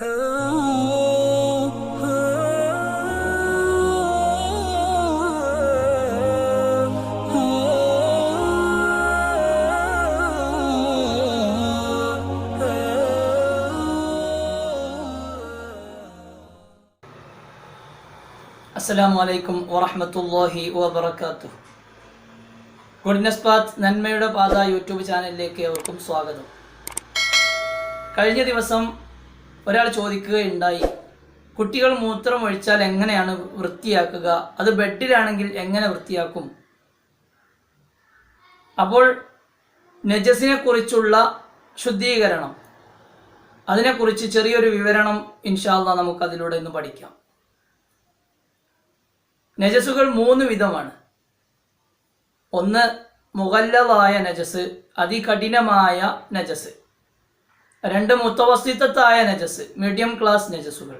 അസ്സലാമു അലൈക്കും വറഹ്മത്തുള്ളാഹി വബറകാതുഹു. ഗുഡ്നസ് പാത്ത് നന്മയുടെ പാത യൂട്യൂബ് ചാനലിലേക്ക് അവർക്കും സ്വാഗതം. കഴിഞ്ഞ ദിവസം ഒരാൾ ചോദിക്കുകയുണ്ടായി കുട്ടികൾ മൂത്രം ഒഴിച്ചാൽ എങ്ങനെയാണ് വൃത്തിയാക്കുക? അത് ബെഡിലാണെങ്കിൽ എങ്ങനെ വൃത്തിയാക്കും? അപ്പോൾ നജസിനെ കുറിച്ചുള്ള ശുദ്ധീകരണം. അതിനെക്കുറിച്ച് ചെറിയൊരു വിവരണം ഇൻഷാല്ല നമുക്ക് അതിലൂടെ ഇന്ന് പഠിക്കാം. നജസുകൾ മൂന്ന് വിധമാണ്. ഒന്ന് മുഗല്ലതായ നജസ് അതികഠിനമായ നജസ്. രണ്ട് മുത്തവസ്തിത്വത്തായ നജസ് മീഡിയം ക്ലാസ് നജസുകൾ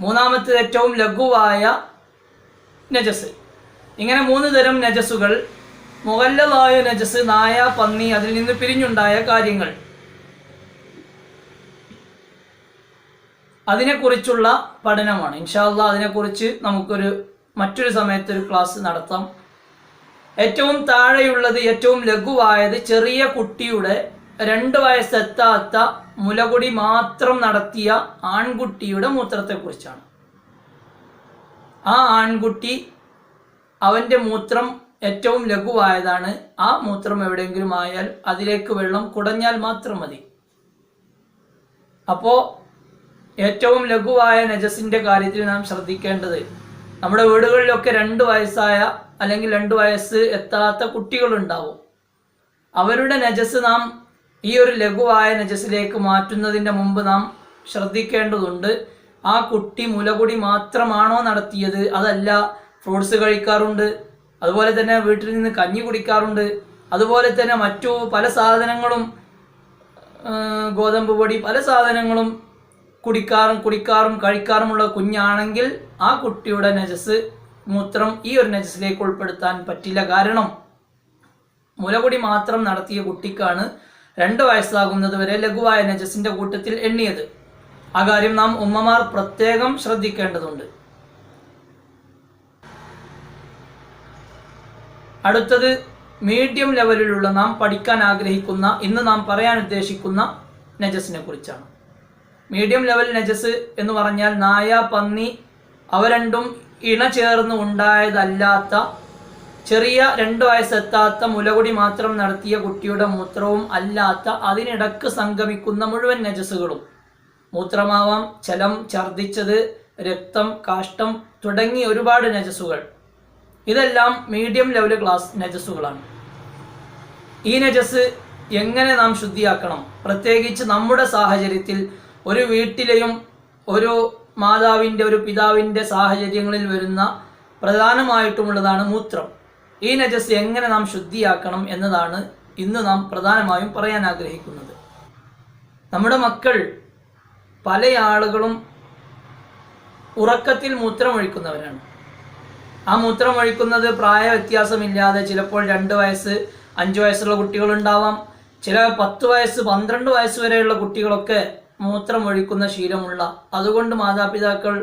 മൂന്നാമത്തേത് ഏറ്റവും ലഘുവായ നജസ്. ഇങ്ങനെ മൂന്ന് തരം നജസുകൾ മുകല്ലതായ നജസ് നായ പന്നി അതിൽ നിന്ന് പിരിഞ്ഞുണ്ടായ കാര്യങ്ങൾ. അതിനെക്കുറിച്ചുള്ള പഠനമാണ്. ഇൻഷാല്ല അതിനെക്കുറിച്ച് നമുക്കൊരു മറ്റൊരു സമയത്ത് ഒരു ക്ലാസ് നടത്താം. ഏറ്റവും താഴെയുള്ളത് ഏറ്റവും ലഘുവായത് ചെറിയ കുട്ടിയുടെ രണ്ട് വയസ്സെത്താത്ത മുലകുടി മാത്രം നടത്തിയ ആൺകുട്ടിയുടെ മൂത്രത്തെക്കുറിച്ചാണ്. ആ ആൺകുട്ടി അവന്റെ മൂത്രം ഏറ്റവും ലഘുവായതാണ്. ആ മൂത്രം എവിടെയെങ്കിലും ആയാൽ അതിലേക്ക് വെള്ളം കുടഞ്ഞാൽ മാത്രം മതി. അപ്പോൾ ഏറ്റവും ലഘുവായ നജസിന്റെ കാര്യത്തിൽ നാം ശ്രദ്ധിക്കേണ്ടത് നമ്മുടെ വീടുകളിലൊക്കെ രണ്ട് വയസ്സായ അല്ലെങ്കിൽ രണ്ട് വയസ്സ് എത്താത്ത കുട്ടികളുണ്ടാവും. അവരുടെ നജസ് നാം ഈ ഒരു ലഘുവായ നജസിലേക്ക് മാറ്റുന്നതിന്റെ മുമ്പ് നാം ശ്രദ്ധിക്കേണ്ടതുണ്ട് ആ കുട്ടി മുലകുടി മാത്രമാണോ നടത്തിയത്? അതല്ല ഫ്രൂട്ട്സ് കഴിക്കാറുണ്ട് അതുപോലെ തന്നെ വീട്ടിൽ നിന്ന് കഞ്ഞി കുടിക്കാറുണ്ട് അതുപോലെ തന്നെ മറ്റു പല സാധനങ്ങളും ഗോതമ്പ് പൊടി പല സാധനങ്ങളും കുടിക്കാറും കുടിക്കാറും കഴിക്കാറുമുള്ള കുഞ്ഞാണെങ്കിൽ ആ കുട്ടിയുടെ നജസ് മൂത്രം ഈ ഒരു നജസിലേക്ക് ഉൾപ്പെടുത്താൻ പറ്റില്ല. കാരണം മുലകുടി മാത്രം നടത്തിയ കുട്ടിക്കാണ് രണ്ട് വയസ്സാകുന്നത് വരെ ലഘുവായ നജസിന്റെ കൂട്ടത്തിൽ എണ്ണിയത്. അകാര്യം കാര്യം നാം ഉമ്മമാർ പ്രത്യേകം ശ്രദ്ധിക്കേണ്ടതുണ്ട്. അടുത്തത് മീഡിയം ലെവലിലുള്ള നാം പഠിക്കാൻ ആഗ്രഹിക്കുന്ന ഇന്ന് നാം പറയാൻ ഉദ്ദേശിക്കുന്ന നജസിനെ കുറിച്ചാണ്. മീഡിയം ലെവൽ നജസ് എന്ന് പറഞ്ഞാൽ നായ പന്നി അവ രണ്ടും ഇണ ചേർന്ന് ഉണ്ടായതല്ലാത്ത ചെറിയ രണ്ടു വയസ്സെത്താത്ത മുലകുടി മാത്രം നടത്തിയ കുട്ടിയുടെ മൂത്രവും അല്ലാത്ത അതിനിടക്ക് സംഗമിക്കുന്ന മുഴുവൻ നജസുകളും മൂത്രമാവാം ചലം ഛർദിച്ചത് രക്തം കാഷ്ടം തുടങ്ങി ഒരുപാട് നജസുകൾ ഇതെല്ലാം മീഡിയം ലെവൽ ക്ലാസ് നജസുകളാണ് ഈ നജസ് എങ്ങനെ നാം ശുദ്ധിയാക്കണം? പ്രത്യേകിച്ച് നമ്മുടെ സാഹചര്യത്തിൽ ഒരു വീട്ടിലെയും ഒരു മാതാവിന്റെ ഒരു പിതാവിന്റെ സാഹചര്യങ്ങളിൽ വരുന്ന പ്രധാനമായിട്ടുമുള്ളതാണ് മൂത്രം. ഈ നജസ് എങ്ങനെ നാം ശുദ്ധിയാക്കണം എന്നതാണ് ഇന്ന് നാം പ്രധാനമായും പറയാൻ ആഗ്രഹിക്കുന്നത്. നമ്മുടെ മക്കൾ പല ആളുകളും ഉറക്കത്തിൽ മൂത്രമൊഴിക്കുന്നവരാണ്. ആ മൂത്രമൊഴിക്കുന്നത് പ്രായ വ്യത്യാസമില്ലാതെ ചിലപ്പോൾ രണ്ട് വയസ്സ് അഞ്ച് വയസ്സുള്ള കുട്ടികളുണ്ടാവാം. ചില പത്ത് വയസ്സ് പന്ത്രണ്ട് വയസ്സ് വരെയുള്ള കുട്ടികളൊക്കെ മൂത്രമൊഴിക്കുന്ന ശീലമുള്ള. അതുകൊണ്ട് മാതാപിതാക്കൾ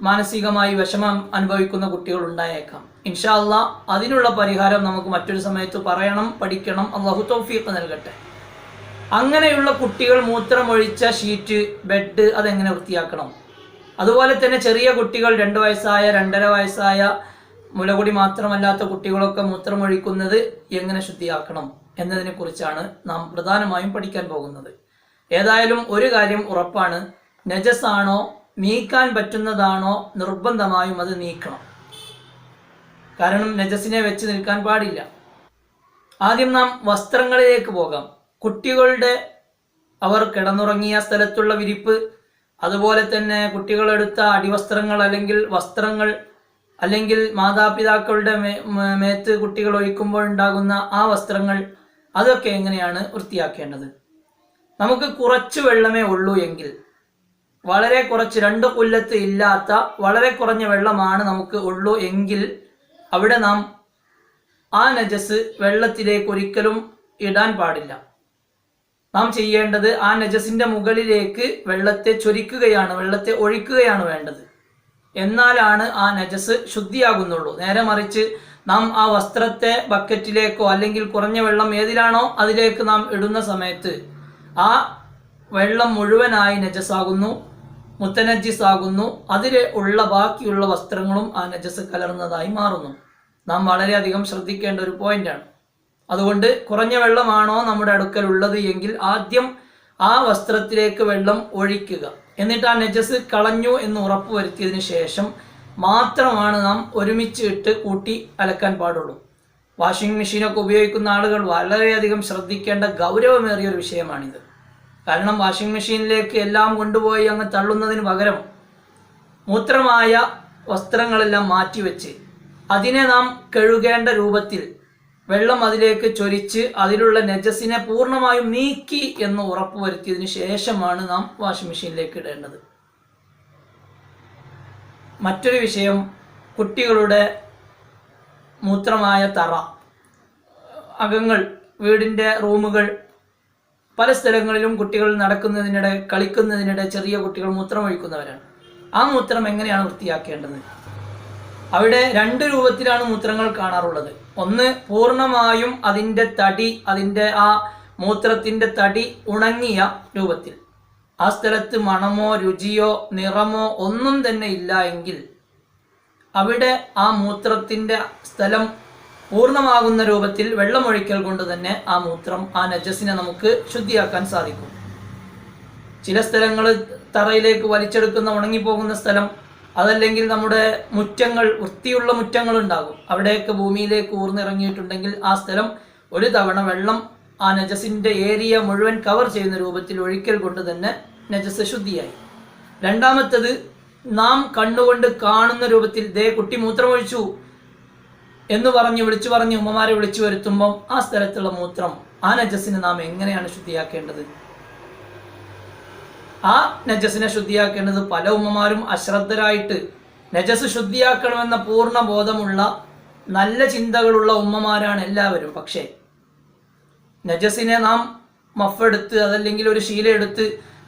മാനസികമായി വിഷമം അനുഭവിക്കുന്ന കുട്ടികൾ ഉണ്ടായേക്കാം. ഇൻഷാല്ല അതിനുള്ള പരിഹാരം നമുക്ക് മറ്റൊരു സമയത്ത് പറയണം പഠിക്കണം. അള്ളാഹു തൗഫീഖ് നൽകട്ടെ. അങ്ങനെയുള്ള കുട്ടികൾ മൂത്രമൊഴിച്ച ഷീറ്റ് ബെഡ് അതെങ്ങനെ വൃത്തിയാക്കണം? അതുപോലെ തന്നെ ചെറിയ കുട്ടികൾ രണ്ട് വയസ്സായ രണ്ടര വയസ്സായ മുലകുടി മാത്രമല്ലാത്ത കുട്ടികളൊക്കെ മൂത്രമൊഴിക്കുന്നത് എങ്ങനെ ശുദ്ധിയാക്കണം എന്നതിനെ കുറിച്ചാണ് നാം പ്രധാനമായും പഠിക്കാൻ പോകുന്നത്. ഏതായാലും ഒരു കാര്യം ഉറപ്പാണ്. നജസാണോ നീക്കാൻ പറ്റുന്നതാണോ നിർബന്ധമായും അത് നീക്കണം. കാരണം നജസിനെ വെച്ച് നിൽക്കാൻ പാടില്ല. ആദ്യം നാം വസ്ത്രങ്ങളിലേക്ക് പോകാം. കുട്ടികളുടെ അവർ കിടന്നുറങ്ങിയ സ്ഥലത്തുള്ള വിരിപ്പ് അതുപോലെ തന്നെ കുട്ടികളെടുത്ത അടിവസ്ത്രങ്ങൾ അല്ലെങ്കിൽ വസ്ത്രങ്ങൾ അല്ലെങ്കിൽ മാതാപിതാക്കളുടെ മേത്ത് കുട്ടികൾ ഒഴിക്കുമ്പോൾ ഉണ്ടാകുന്ന ആ വസ്ത്രങ്ങൾ അതൊക്കെ എങ്ങനെയാണ് വൃത്തിയാക്കേണ്ടത്? നമുക്ക് കുറച്ച് വെള്ളമേ ഉള്ളൂ എങ്കിൽ വളരെ കുറച്ച് രണ്ട് കൊല്ലത്ത് ഇല്ലാത്ത വളരെ കുറഞ്ഞ വെള്ളമാണ് നമുക്ക് ഉള്ളൂ എങ്കിൽ അവിടെ നാം ആ നജസ് വെള്ളത്തിലേക്ക് ഒരിക്കലും ഇടാൻ പാടില്ല. നാം ചെയ്യേണ്ടത് ആ നജസിന്റെ മുകളിലേക്ക് വെള്ളത്തെ ചൊരിക്കുകയാണ് വെള്ളത്തെ ഒഴിക്കുകയാണ് വേണ്ടത്. എന്നാലാണ് ആ നജസ് ശുദ്ധിയാകുന്നുള്ളൂ. നേരെ മറിച്ച് നാം ആ വസ്ത്രത്തെ ബക്കറ്റിലേക്കോ അല്ലെങ്കിൽ കുറഞ്ഞ വെള്ളം ഏതിലാണോ അതിലേക്ക് നാം ഇടുന്ന സമയത്ത് ആ വെള്ളം മുഴുവനായി നജസാകുന്നു. മുത്തനജിസ് ആകുന്നു. അതിൽ ഉള്ള ബാക്കിയുള്ള വസ്ത്രങ്ങളും ആ നജസ് കലർന്നതായി മാറുന്നു. നാം വളരെയധികം ശ്രദ്ധിക്കേണ്ട ഒരു പോയിന്റാണ്. അതുകൊണ്ട് കുറഞ്ഞ വെള്ളമാണോ നമ്മുടെ അടുക്കൽ ഉള്ളത് എങ്കിൽ ആദ്യം ആ വസ്ത്രത്തിലേക്ക് വെള്ളം ഒഴിക്കുക. എന്നിട്ട് ആ നജസ് കളഞ്ഞു എന്ന് ഉറപ്പുവരുത്തിയതിന് ശേഷം മാത്രമാണ് നാം ഒരുമിച്ച് ഇട്ട് കൂട്ടി അലക്കാൻ പാടുള്ളൂ. വാഷിംഗ് മെഷീനൊക്കെ ഉപയോഗിക്കുന്ന ആളുകൾ വളരെയധികം ശ്രദ്ധിക്കേണ്ട ഗൗരവമേറിയ ഒരു വിഷയമാണിത്. കാരണം വാഷിംഗ് മെഷീനിലേക്ക് എല്ലാം കൊണ്ടുപോയി അങ്ങ് തള്ളുന്നതിന് പകരം മൂത്രമായ വസ്ത്രങ്ങളെല്ലാം മാറ്റിവെച്ച് അതിനെ നാം കഴുകേണ്ട രൂപത്തിൽ വെള്ളം അതിലേക്ക് ചൊരിച്ച് അതിലുള്ള നജസിനെ പൂർണമായും നീക്കി എന്ന് ഉറപ്പുവരുത്തിയതിന് ശേഷമാണ് നാം വാഷിംഗ് മെഷീനിലേക്ക് ഇടേണ്ടത്. മറ്റൊരു വിഷയം കുട്ടികളുടെ മൂത്രമായ തറ. അകങ്ങൾ വീടിന്റെ റൂമുകൾ പല സ്ഥലങ്ങളിലും കുട്ടികൾ നടക്കുന്നതിനിടെ കളിക്കുന്നതിനിടെ ചെറിയ കുട്ടികൾ മൂത്രം ഒഴിക്കുന്നവരാണ്. ആ മൂത്രം എങ്ങനെയാണ് വൃത്തിയാക്കേണ്ടത്? അവിടെ രണ്ട് രൂപത്തിലാണ് മൂത്രങ്ങൾ കാണാറുള്ളത്. ഒന്ന് പൂർണമായും അതിന്റെ തടി അതിന്റെ ആ മൂത്രത്തിന്റെ തടി ഉണങ്ങിയ രൂപത്തിൽ. ആ സ്ഥലത്ത് മണമോ രുചിയോ നിറമോ ഒന്നും തന്നെ ഇല്ല എങ്കിൽ അവിടെ ആ മൂത്രത്തിന്റെ സ്ഥലം പൂർണമാകുന്ന രൂപത്തിൽ വെള്ളമൊഴിക്കൽ കൊണ്ട് തന്നെ ആ മൂത്രം ആ നജസിനെ നമുക്ക് ശുദ്ധിയാക്കാൻ സാധിക്കും. ചില സ്ഥലങ്ങൾ തറയിലേക്ക് വലിച്ചെടുക്കുന്ന ഉണങ്ങിപ്പോകുന്ന സ്ഥലം അതല്ലെങ്കിൽ നമ്മുടെ മുറ്റങ്ങൾ വൃത്തിയുള്ള മുറ്റങ്ങൾ ഉണ്ടാകും അവിടെയൊക്കെ ഭൂമിയിലേക്ക് ഊർന്നിറങ്ങിയിട്ടുണ്ടെങ്കിൽ ആ സ്ഥലം ഒരു തവണ വെള്ളം ആ നജസിന്റെ ഏരിയ മുഴുവൻ കവർ ചെയ്യുന്ന രൂപത്തിൽ ഒഴിക്കൽ കൊണ്ട് തന്നെ നജസ് ശുദ്ധിയായി. രണ്ടാമത്തത് നാം കണ്ണുകൊണ്ട് കാണുന്ന രൂപത്തിൽ ദേ കുട്ടി മൂത്രമൊഴിച്ചു. എന്ന് പറഞ്ഞ് വിളിച്ചു പറഞ്ഞ് ഉമ്മമാരെ വിളിച്ചു വരുത്തുമ്പം ആ സ്ഥലത്തുള്ള മൂത്രം ആ നജസിനെ നാം എങ്ങനെയാണ് ശുദ്ധിയാക്കേണ്ടത്? ആ നജസിനെ ശുദ്ധിയാക്കേണ്ടത് പല ഉമ്മമാരും അശ്രദ്ധരായിട്ട് നജസ് ശുദ്ധിയാക്കണമെന്ന പൂർണ ബോധമുള്ള നല്ല ചിന്തകളുള്ള ഉമ്മമാരാണ് എല്ലാവരും. പക്ഷേ നജസിനെ നാം മഫെടുത്ത് അതല്ലെങ്കിൽ ഒരു ശീല എടുത്ത്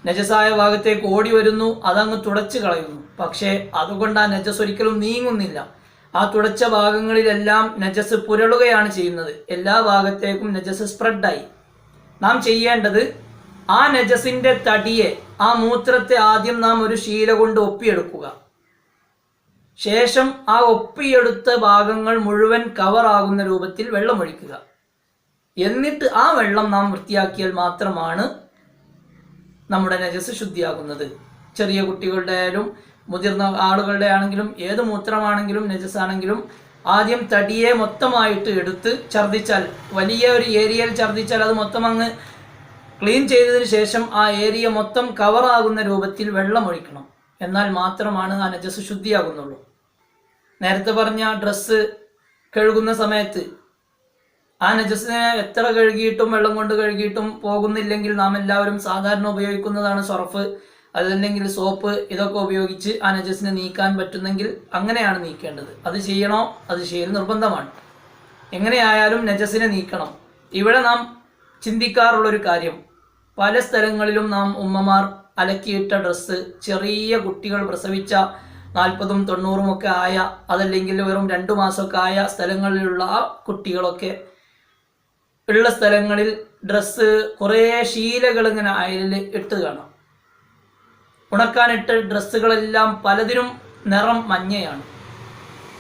നജസായ ഭാഗത്തേക്ക് ഓടി വരുന്നു അതങ്ങ് തുടച്ചു കളയുന്നു. പക്ഷേ അതുകൊണ്ട് ആ നജസ് ഒരിക്കലും നീങ്ങുന്നില്ല. ആ തുടച്ച ഭാഗങ്ങളിലെല്ലാം നജസ് പുരളുകയാണ് ചെയ്യുന്നത്. എല്ലാ ഭാഗത്തേക്കും നജസ് സ്പ്രെഡായി. നാം ചെയ്യേണ്ടത് ആ നജസിന്റെ തടിയെ ആ മൂത്രത്തെ ആദ്യം നാം ഒരു ശീല കൊണ്ട് ഒപ്പിയെടുക്കുക. ശേഷം ആ ഒപ്പിയെടുത്ത ഭാഗങ്ങൾ മുഴുവൻ കവറാകുന്ന രൂപത്തിൽ വെള്ളമൊഴിക്കുക എന്നിട്ട് ആ വെള്ളം നാം വൃത്തിയാക്കിയാൽ മാത്രമാണ് നമ്മുടെ നജസ് ശുദ്ധിയാകുന്നത്. ചെറിയ കുട്ടികളുടെ ആയാലും മുതിർന്ന ആളുകളുടെ ആണെങ്കിലും ഏത് മൂത്രമാണെങ്കിലും നജസാണെങ്കിലും ആദ്യം തടിയെ മൊത്തമായിട്ട് എടുത്ത് ഛർദ്ദിച്ചാൽ വലിയ ഒരു ഏരിയയിൽ ഛർദ്ദിച്ചാൽ അത് മൊത്തം അങ്ങ് ക്ലീൻ ചെയ്തതിന് ശേഷം ആ ഏരിയ മൊത്തം കവറാകുന്ന രൂപത്തിൽ വെള്ളം ഒഴിക്കണം. എന്നാൽ മാത്രമാണ് ആ നജസ് ശുദ്ധിയാകുന്നുള്ളൂ. നേരത്തെ പറഞ്ഞ ഡ്രസ്സ് കഴുകുന്ന സമയത്ത് ആ നജസിനെ എത്ര കഴുകിയിട്ടും വെള്ളം കൊണ്ട് കഴുകിയിട്ടും പോകുന്നില്ലെങ്കിൽ നാം എല്ലാവരും സാധാരണ ഉപയോഗിക്കുന്നതാണ് സർഫ് അതല്ലെങ്കിൽ സോപ്പ് ഇതൊക്കെ ഉപയോഗിച്ച് ആ നജസിനെ നീക്കാൻ പറ്റുന്നെങ്കിൽ അങ്ങനെയാണ് നീക്കേണ്ടത്. അത് ചെയ്യണോ? അത് ചെയ്യൽ നിർബന്ധമാണ്. എങ്ങനെയായാലും നജസിനെ നീക്കണം. ഇവിടെ നാം ചിന്തിക്കാറുള്ളൊരു കാര്യം. പല സ്ഥലങ്ങളിലും നാം ഉമ്മമാർ അലക്കിയിട്ട ഡ്രസ്സ് ചെറിയ കുട്ടികൾ പ്രസവിച്ച നാൽപ്പതും തൊണ്ണൂറും ഒക്കെ ആയ അതല്ലെങ്കിൽ വെറും രണ്ടു മാസമൊക്കെ ആയ സ്ഥലങ്ങളിലുള്ള ആ കുട്ടികളൊക്കെ ഉള്ള സ്ഥലങ്ങളിൽ ഡ്രസ്സ് കുറേ ശീലകൾ ഇങ്ങനെ അയലിൽ ഇട്ട് കാണാം. ഉണക്കാനിട്ട ഡ്രസ്സുകളെല്ലാം പലതിനും നിറം മഞ്ഞയാണ്.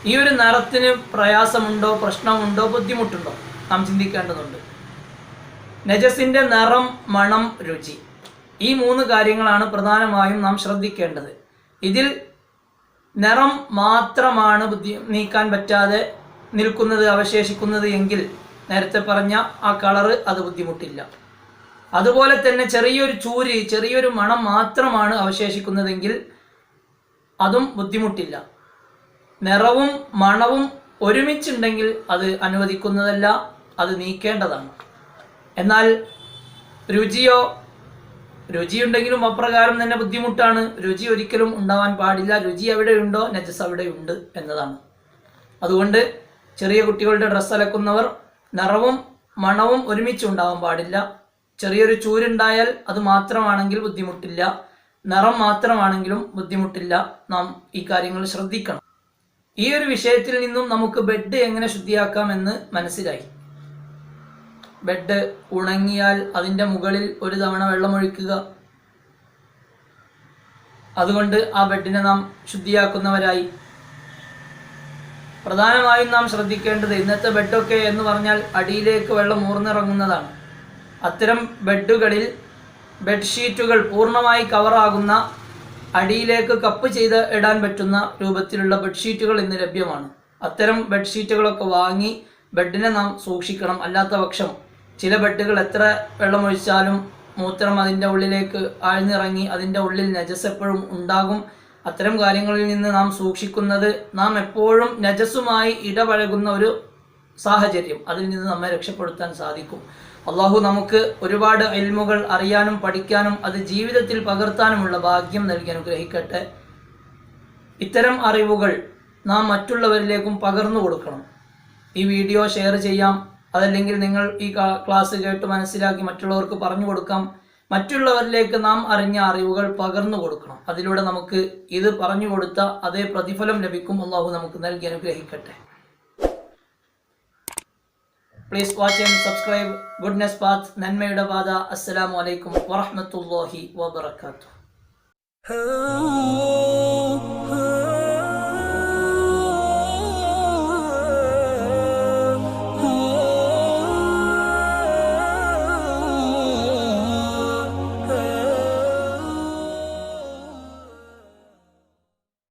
ഈ ഒരു നിറത്തിന് പ്രയാസമുണ്ടോ പ്രശ്നമുണ്ടോ ബുദ്ധിമുട്ടുണ്ടോ? നാം ചിന്തിക്കേണ്ടതുണ്ട്. നജസിന്റെ നിറം മണം രുചി. ഈ മൂന്ന് കാര്യങ്ങളാണ് പ്രധാനമായും നാം ശ്രദ്ധിക്കേണ്ടത്. ഇതിൽ നിറം മാത്രമാണ് ബുദ്ധി നീക്കാൻ പറ്റാതെ നിൽക്കുന്നത് അവശേഷിക്കുന്നത് എങ്കിൽ നേരത്തെ പറഞ്ഞ ആ കളറ് അത് ബുദ്ധിമുട്ടില്ല. അതുപോലെ തന്നെ ചെറിയൊരു ചൂര് ചെറിയൊരു മണം മാത്രമാണ് അവശേഷിക്കുന്നതെങ്കിൽ അതും ബുദ്ധിമുട്ടില്ല. നിറവും മണവും ഒരുമിച്ചുണ്ടെങ്കിൽ അത് അനുവദിക്കുന്നതല്ല അത് നീക്കേണ്ടതാണ്. എന്നാൽ രുചിയോ രുചിയുണ്ടെങ്കിലും അപ്രകാരം തന്നെ ബുദ്ധിമുട്ടാണ്. രുചി ഒരിക്കലും ഉണ്ടാവാൻ പാടില്ല. രുചി എവിടെയുണ്ടോ നജസ് അവിടെയുണ്ട് എന്നതാണ്. അതുകൊണ്ട് ചെറിയ കുട്ടികളുടെ ഡ്രസ്സ് അലക്കുന്നവർ നിറവും മണവും ഒരുമിച്ച് ഉണ്ടാവാൻ പാടില്ല. ചെറിയൊരു ചൂരുണ്ടായാൽ അത് മാത്രമാണെങ്കിൽ ബുദ്ധിമുട്ടില്ല. നിറം മാത്രമാണെങ്കിലും ബുദ്ധിമുട്ടില്ല. നാം ഈ കാര്യങ്ങൾ ശ്രദ്ധിക്കണം. ഈ ഒരു വിഷയത്തിൽ നിന്നും നമുക്ക് ബെഡ് എങ്ങനെ ശുദ്ധിയാക്കാം എന്ന് മനസ്സിലായി. ബെഡ് ഉണങ്ങിയാൽ അതിന്റെ മുകളിൽ ഒരു തവണ വെള്ളമൊഴിക്കുക അതുകൊണ്ട് ആ ബെഡിനെ നാം ശുദ്ധിയാക്കുന്നവരായി. പ്രധാനമായും നാം ശ്രദ്ധിക്കേണ്ടത് ഇന്നത്തെ ബെഡൊക്കെ എന്ന് പറഞ്ഞാൽ അടിയിലേക്ക് വെള്ളം ഊർന്നിറങ്ങുന്നതാണ്. അത്തരം ബെഡുകളിൽ ബെഡ്ഷീറ്റുകൾ പൂർണമായി കവറാകുന്ന അടിയിലേക്ക് കപ്പ് ചെയ്ത് ഇടാൻ പറ്റുന്ന രൂപത്തിലുള്ള ബെഡ്ഷീറ്റുകൾ ഇന്ന് ലഭ്യമാണ്. അത്തരം ബെഡ്ഷീറ്റുകളൊക്കെ വാങ്ങി ബെഡിനെ നാം സൂക്ഷിക്കണം. അല്ലാത്ത പക്ഷം ചില ബെഡുകൾ എത്ര വെള്ളമൊഴിച്ചാലും മൂത്രം അതിന്റെ ഉള്ളിലേക്ക് ആഴ്ന്നിറങ്ങി അതിന്റെ ഉള്ളിൽ നജസ് എപ്പോഴും ഉണ്ടാകും. അത്തരം കാര്യങ്ങളിൽ നിന്ന് നാം സൂക്ഷിക്കുന്നത് നാം എപ്പോഴും നജസുമായി ഇടപഴകുന്ന ഒരു സാഹചര്യം. അതിൽ നിന്ന് നമ്മെ രക്ഷപ്പെടുത്താൻ സാധിക്കും. അള്ളാഹു നമുക്ക് ഒരുപാട് എൽമുകൾ അറിയാനും പഠിക്കാനും അത് ജീവിതത്തിൽ പകർത്താനുമുള്ള ഭാഗ്യം നൽകി അനുഗ്രഹിക്കട്ടെ. ഇത്തരം അറിവുകൾ നാം മറ്റുള്ളവരിലേക്കും പകർന്നു കൊടുക്കണം. ഈ വീഡിയോ ഷെയർ ചെയ്യാം. അതല്ലെങ്കിൽ നിങ്ങൾ ഈ ക്ലാസ് കേട്ട് മനസ്സിലാക്കി മറ്റുള്ളവർക്ക് പറഞ്ഞു കൊടുക്കാം. മറ്റുള്ളവരിലേക്ക് നാം അറിഞ്ഞ അറിവുകൾ പകർന്നു കൊടുക്കണം. അതിലൂടെ നമുക്ക് ഇത് പറഞ്ഞു കൊടുത്ത അതേ പ്രതിഫലം ലഭിക്കും. അള്ളാഹു നമുക്ക് നൽകി അനുഗ്രഹിക്കട്ടെ. Please watch and subscribe goodness path നന്മയുടെ പാത വറഹ്മത്തുള്ളാഹി വബറകാതുഹു ah, ah.